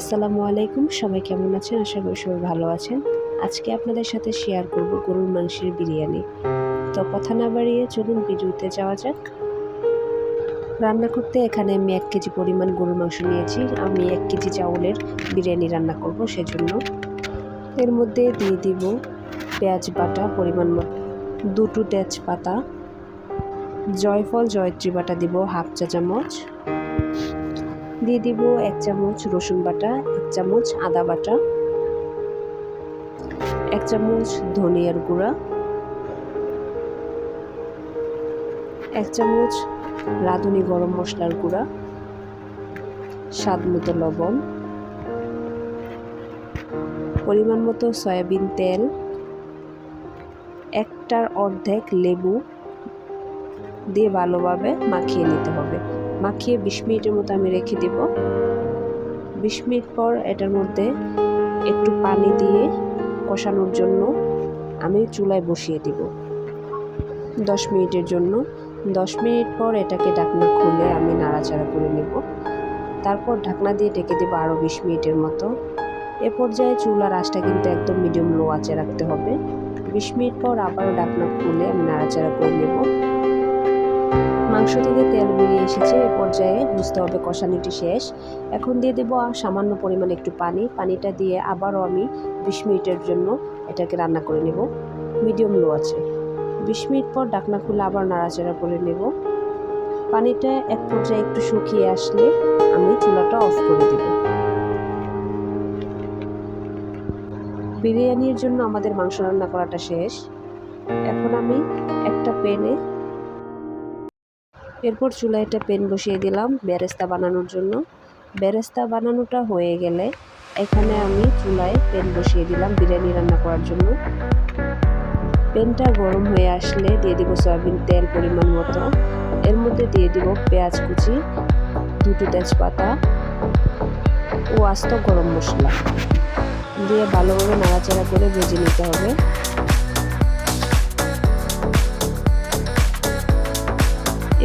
আসসালামু আলাইকুম, সবাই কেমন আছেন? আশা করি সবাই ভালো আছেন। আজকে আপনাদের সাথে শেয়ার করব গরুর মাংসের বিরিয়ানি। তো কথা না বাড়িয়ে চলুন ভিডিওতে যাওয়া যাক। রান্না করতে এখানে আমি এক কেজি পরিমাণ গরুর মাংস নিয়েছি। আমি এক কেজি চাউলের বিরিয়ানি রান্না করব সেজন্য। এর মধ্যে দিয়ে দিব পেঁয়াজ বাটা পরিমাণ দুটো তেজপাতা। জয়ফল, জয়ত্রী বাটা দিব হাফ চা চামচ দিয়ে দিব এক চামচ রসুন বাটা, এক চামচ আদা বাটা, এক চামচ ধনিয়ার গুঁড়া, এক চামচ রাঁধুনি গরম মশলার গুঁড়া স্বাদ মতো লবণ, পরিমাণ মতো সয়াবিন তেল, একটার অর্ধেক লেবু দিয়ে ভালোভাবে মাখিয়ে নিতে হবে। মাখিয়ে বিশ মিনিটের মতো আমি রেখে দেব। বিশ মিনিট পর এটার মধ্যে একটু পানি দিয়ে কষানোর জন্য আমি চুলায় বসিয়ে দিব। দশ মিনিটের জন্য। দশ মিনিট পর এটাকে ঢাকনা খুলে আমি নাড়াচাড়া করে নেব। তারপর ঢাকনা দিয়ে ঢেকে দেবো আরও বিশ মিনিটের মতো। এ পর্যায়ে চুলার আঁচটা কিন্তু একদম মিডিয়াম লো আঁচে রাখতে হবে। বিশ মিনিট পর আবারও ঢাকনা খুলে আমি নাড়াচাড়া করে নেব। মাংস থেকে তেল বেরিয়ে এসেছে, এ পর্যায়ে বুঝতে হবে কষানিটি শেষ। এখন দিয়ে দেবো সামান্য পরিমাণে একটু পানি। পানিটা দিয়ে আবারও আমি বিশ মিনিটের জন্য এটাকে রান্না করে নেব। মিডিয়াম লো আছে। বিশ মিনিট পর ডাকনা খুলে আবার নাড়াচাড়া করে নেব। পানিটা এক পর্যায়ে একটু শুকিয়ে আসলে আমি চুলাটা অফ করে দেব। বিরিয়ানির জন্য আমাদের মাংস রান্না করাটা শেষ। এখন আমি একটা প্যানে এরপর চুলায় একটা পেন বসিয়ে দিলাম বেরেস্তা বানানোর জন্য। বেরেস্তা বানানোটা হয়ে গেলে এখানে আমি চুলায় পেন বসিয়ে দিলাম বিরিয়ানি রান্না করার জন্য। পেনটা গরম হয়ে আসলে দিয়ে দিব সয়াবিন তেল পরিমাণ মতো। এর মধ্যে দিয়ে দিব পেঁয়াজ কুচি, দুটো তেজপাতা ও আস্ত গরম মশলা। দিয়ে ভালোভাবে নাড়াচাড়া করে ভেজে নিতে হবে।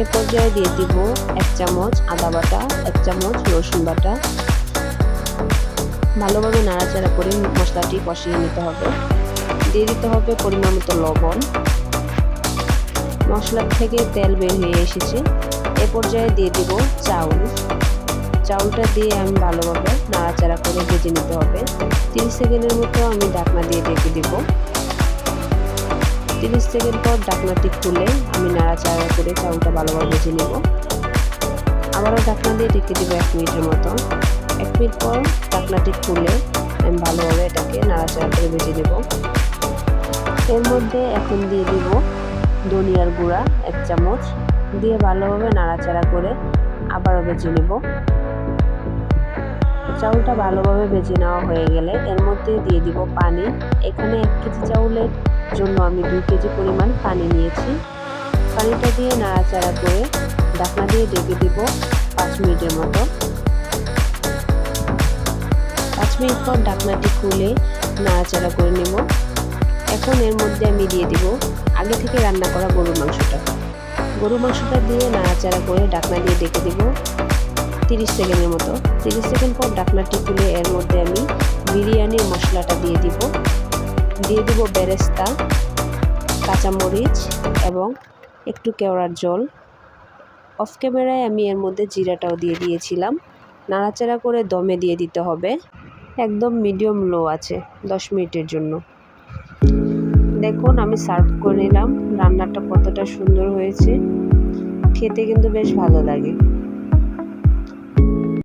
এ পর্যায়ে দিয়ে দিব এক চামচ আদা বাটা, এক চামচ রসুন বাটা। ভালোভাবে নাড়াচাড়া করে মশলাটি কষিয়ে নিতে হবে। দিয়ে দিতে হবে পরিমাণ মতো লবণ। মশলা থেকে তেল বের হয়ে এসেছে। এ পর্যায়ে দিয়ে দিব চাউল। চাউলটা দিয়ে আমি ভালোভাবে নাড়াচাড়া করে ভেজে নিতে হবে। তিরিশ সেকেন্ডের মতো আমি ঢাকনা দিয়ে ঢেকে দিব। তিরিশ সেকেন্ড পর ঢাকনাটি খুলে আমি নাড়াচাড়া করে চাউলটা ভালোভাবে ভেজে নেব। আবারও ডাকনা দিয়ে ঢেকে দেবো এক মিনিটের মতো এক মিনিট পর ঢাকনাটি খুলে আমি ভালোভাবে এটাকে নাড়াচাড়া করে ভেজে নেব। এর মধ্যে এখন দিয়ে দিব ধনিয়ার গুঁড়া এক চামচ। দিয়ে ভালোভাবে নাড়াচাড়া করে আবারও ভেজে নেব। চাউলটা ভালোভাবে ভেজে নেওয়া হয়ে গেলে এর মধ্যে দিয়ে দিব পানি। এখানে এক কেজি চাউলের জন্য আমি দুই কেজি পরিমাণ পানি নিয়েছি। পানিটা দিয়ে নাড়াচাড়া করে ঢাকনা দিয়ে ডেকে দিব পাঁচ মিনিটের মতো। পাঁচ মিনিট পর ঢাকনাটি খুলে নাড়াচাড়া করে নেব। এখন এর মধ্যে আমি দিয়ে দিব আগে থেকে রান্না করা গরুর মাংসটা। গরুর মাংসটা দিয়ে নাড়াচাড়া করে ঢাকনা দিয়ে ডেকে দিব তিরিশ সেকেন্ডের মতো। তিরিশ সেকেন্ড পর ঢাকনাটি খুলে এর মধ্যে আমি বিরিয়ানির মশলাটা দিয়ে দিব। দিয়ে দিব বেরেস্তা, কাঁচামরিচ এবং একটু কেওড়ার জল। অফ ক্যামেরায় আমি এর মধ্যে জিরাটাও দিয়ে দিয়েছিলাম। নাড়াচাড়া করে দমে দিয়ে দিতে হবে। একদম মিডিয়াম লো আছে, দশ মিনিটের জন্য। দেখুন, আমি সার্ভ করে নিলাম। রান্নাটা কতটা সুন্দর হয়েছে। খেতে কিন্তু বেশ ভালো লাগে।